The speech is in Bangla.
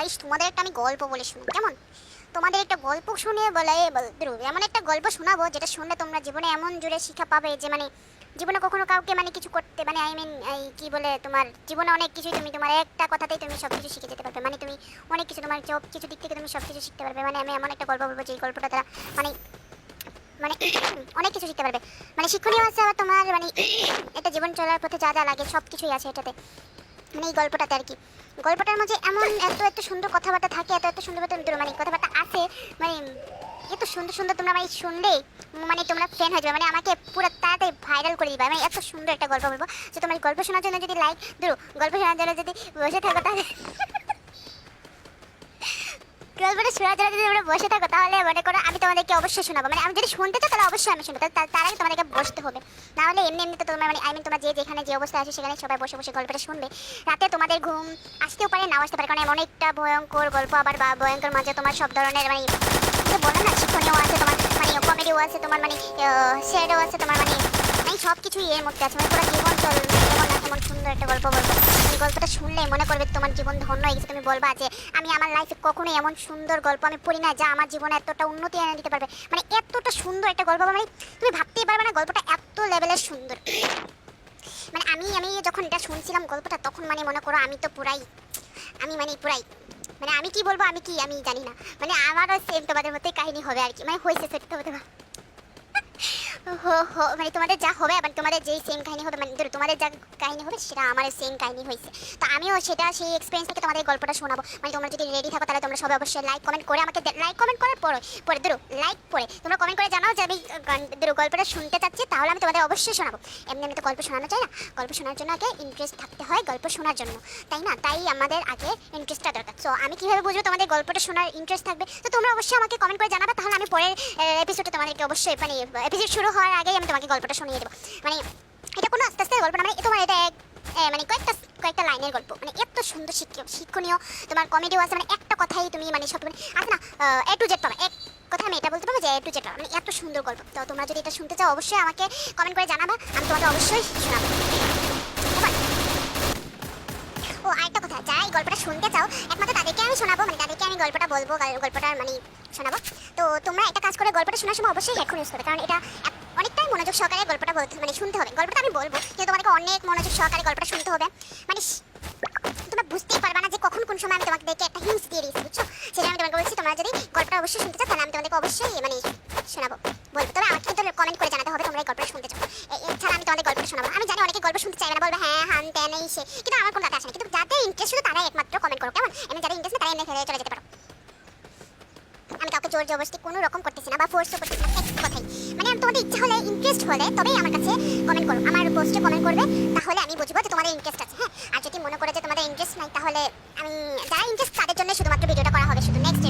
গাইস তোমাদের একটা আমি গল্প বলে শুনি, কেমন? তোমাদের একটা গল্প শুনে বলে বলতে এমন একটা গল্প শোনাবো যেটা শুনলে তোমরা জীবনে এমন জুড়ে শিক্ষা পাবে যে মানে জীবনে কখনো কাউকে মানে কিছু করতে মানে আই মিন এই কি বলে তোমার, জীবনে অনেক কিছুই তুমি তোমার একটা কথাতেই তুমি সব কিছু শিখে যেতে পারবে। মানে তুমি অনেক কিছু তোমার সব কিছু দিক থেকে তুমি সব কিছু শিখতে পারবে। মানে আমি এমন একটা গল্প বলব যে গল্পটা দ্বারা মানে মানে অনেক কিছু শিখতে পারবে। মানে শিক্ষণীয় আছে আবার তোমার মানে এটা জীবন চলার পথে যা যা লাগে সব কিছুই আছে এটাতে। মানে এই গল্পটাতে আর কি। গল্পটার মধ্যে এমন এত এত সুন্দর কথাবার্তা থাকে, এত এত সুন্দর মানে কথাবার্তা আছে মানে এত সুন্দর সুন্দর তোমরা মানে শুনলে মানে তোমরা ফ্যান হয়ে যাবে মানে আমাকে পুরো তাড়াতাড়ি ভাইরাল করে দিবে। মানে এত সুন্দর একটা গল্প বলব যে তোমার গল্প শোনার জন্য যদি লাইক ধরো, গল্প শোনার জন্য যদি বসে থাকো তাহলে গল্পটা শোনার জন্য যদি তোমরা বসে থাকো, তাহলে মনে করো আমি তোমাদেরকে অবশ্যই শোনাবো। মানে আমি যদি শুনতে চাই তাহলে অবশ্যই আমি শুনব। তার আগে তোমাদেরকে বসতে হবে। নাহলে এমনি এমনি তো তোমার মানে আই মিন তোমরা যে যেখানে যে অবস্থা আছে, সেখানে সবাই বসে বসে গল্পটা শুনবে। রাতে তোমাদের ঘুম আসতেও পারে, নাও আসতে পারে। কারণ এমন একটা ভয়ঙ্কর গল্প আবার বা ভয়ঙ্কর মাঝে তোমার সব ধরনের মানে বলে না, শিক্ষণীয় আছে তোমার মানে কমেডিও আছে তোমার মানে স্যাডও আছে তোমার মানে সব কিছুই এর মধ্যে আছে। মানে পুরো জীবন চল যেমন না তেমন সুন্দর একটা গল্প বলব। এই গল্পটা শুনলে মনে করবে তোমার জীবন ধন্য হয়ে গেছে। তুমি বলবা যে, আমি আমার লাইফে কখনোই এমন সুন্দর গল্প আমি পড়ি না যা আমার জীবনে এতটা উন্নতি এনে দিতে পারবে। মানে এতটা সুন্দর একটা গল্প মানে তুমি ভাবতেই পারবে না গল্পটা এত লেভেলের সুন্দর। মানে আমি আমি যখন এটা শুনছিলাম গল্পটা, তখন মানে মনে করো আমি তো পুরাই, আমি মানে পুরাই মানে আমি কি বলব, আমি কি, আমি জানি না। মানে আমারও সেম তোমাদের মতোই কাহিনী হবে আর কি। মানে হয়েছে সেটা হো মানে তোমাদের যা হবে মানে তোমাদের যেই সেম কাহিনী হবে মানে ধরো তোমাদের যা কাহিনী হবে, সেটা আমার সেম কাহিনী হয়েছে। তো আমিও সেটা, সেই এক্সপিরিয়েন্স থেকে তোমাদের গল্পটা শোনাবো। মানে তোমরা যদি রেডি থাকো, তাহলে তোমরা সবাই অবশ্যই লাইক কমেন্ট করে আমাকে লাইক কমেন্ট করার পরে পরে, ধরো লাইক তোমরা কমেন্ট করে জানাও যে আমি ধরো গল্পটা শুনতে চাচ্ছি, তাহলে আমি তোমাদের অবশ্যই শোনাবো। এমনি এমনি তো গল্প শোনানো চাই না। গল্প শোনার জন্য আগে ইন্টারেস্ট থাকতে হয় গল্প শোনার জন্য। তাই না? তাই আমাদের আগে ইন্টারেস্টটা দরকার। সো আমি কীভাবে বুঝব তোমাদের গল্পটা শোনার ইন্টারেস্ট থাকবে? তো তোমরা অবশ্যই আমাকে কমেন্ট করে জানাবে, তাহলে আমি পরের এপিসোডে তোমাদেরকে অবশ্যই মানে এপিসোড শুরু হওয়ার আগেই আমি তোমাকে গল্পটা শুনিয়ে দেবো। মানে এটা কোনো আস্তে আস্তে গল্প না মানে তোমার এটা এক মানে কয়েকটা কয়েকটা লাইনের গল্প। মানে এত সুন্দর শিক্ষা শিক্ষণীয়, তোমার কমেডিও আছে মানে একটা কথাই তুমি মানে সব মানে আছে না এ টু জেড পাবে, এক কথা আমি এটা বলতে পারব যে এ টু জেড পাবে মানে এত সুন্দর গল্প। তো তোমরা যদি এটা শুনতে চাও, অবশ্যই আমাকে কমেন্ট করে জানাবা, আমি তোমাকে অবশ্যই শোনাবো। ও, আরেকটা কথা যারা এই গল্পটা শুনতে চাও, একমাত্র তাদেরকে আমি শোনাবো মানে তাদেরকে আমি গল্পটা বলব গল- গল্পটার মানে শোনাবো। তো তোমরা একটা কাজ করে গল্পটা শোনার সময় অবশ্যই হেডফোন ইউজ করবে, কারণ এটা এক- অনেকটাই মনোযোগ সহকারে গল্পটা বলতে মানে শুনতে হবে। গল্পটা আমি বলব কিন্তু তোমাদেরকে অনেক মনোযোগ সহকারে গল্পটা শুনতে হবে। মানে তোমরা বুঝতেই পারবে না যে কখন কোন সময় আমি তোমাদেরকে একটা হিন্টস দিয়ে দিয়েছি, বুঝছ? সেটা আমি তোমাকে বলছি, তোমরা যদি গল্পটা অবশ্যই শুনতে চাও, তাহলে আমি তোমাদেরকে অবশ্যই মানে শোনাবো, বলব। তবে আমাকে কিন্তু কমেন্ট করে জানাতে হবে, তোমরা এই গল্পটা শুনতে চাও। এছাড়া আমি তোমাদের গল্পটা শোনাবো। আমি জানি অনেকে গল্প শুনতে চাইবে না, বলবে হ্যাঁ হান তেন এই সে। কিন্তু আমার কোনো তাতে আসে না। কিন্তু যাদের ইন্টারেস্ট শুধু তারাই একমাত্র কমেন্ট করো, কেমন? এমনি যাদের ইন্টারেস্ট তারাই এমনি ফেলে চলে যেতে পারো। জোর জবরদস্তি কোনো রকম করতেছি না বা ফোর্সও করতেছি না, এক কথাই। মানে তোমাদের ইচ্ছা হলে ইন্টারেস্ট হলে তবেই আমার কাছে কমেন্ট করো। আমার পোস্টে কমেন্ট করবে, তাহলে আমি বুঝব যে তোমাদের ইন্টারেস্ট আছে হ্যাঁ? আর যদি মনে করে যে তোমাদের ইন্টারেস্ট নাই, তাহলে আমি, যারা ইন্টারেস্ট তাদের জন্য শুধুমাত্র ভিডিওটা করা হবে, শুধু নেক্সট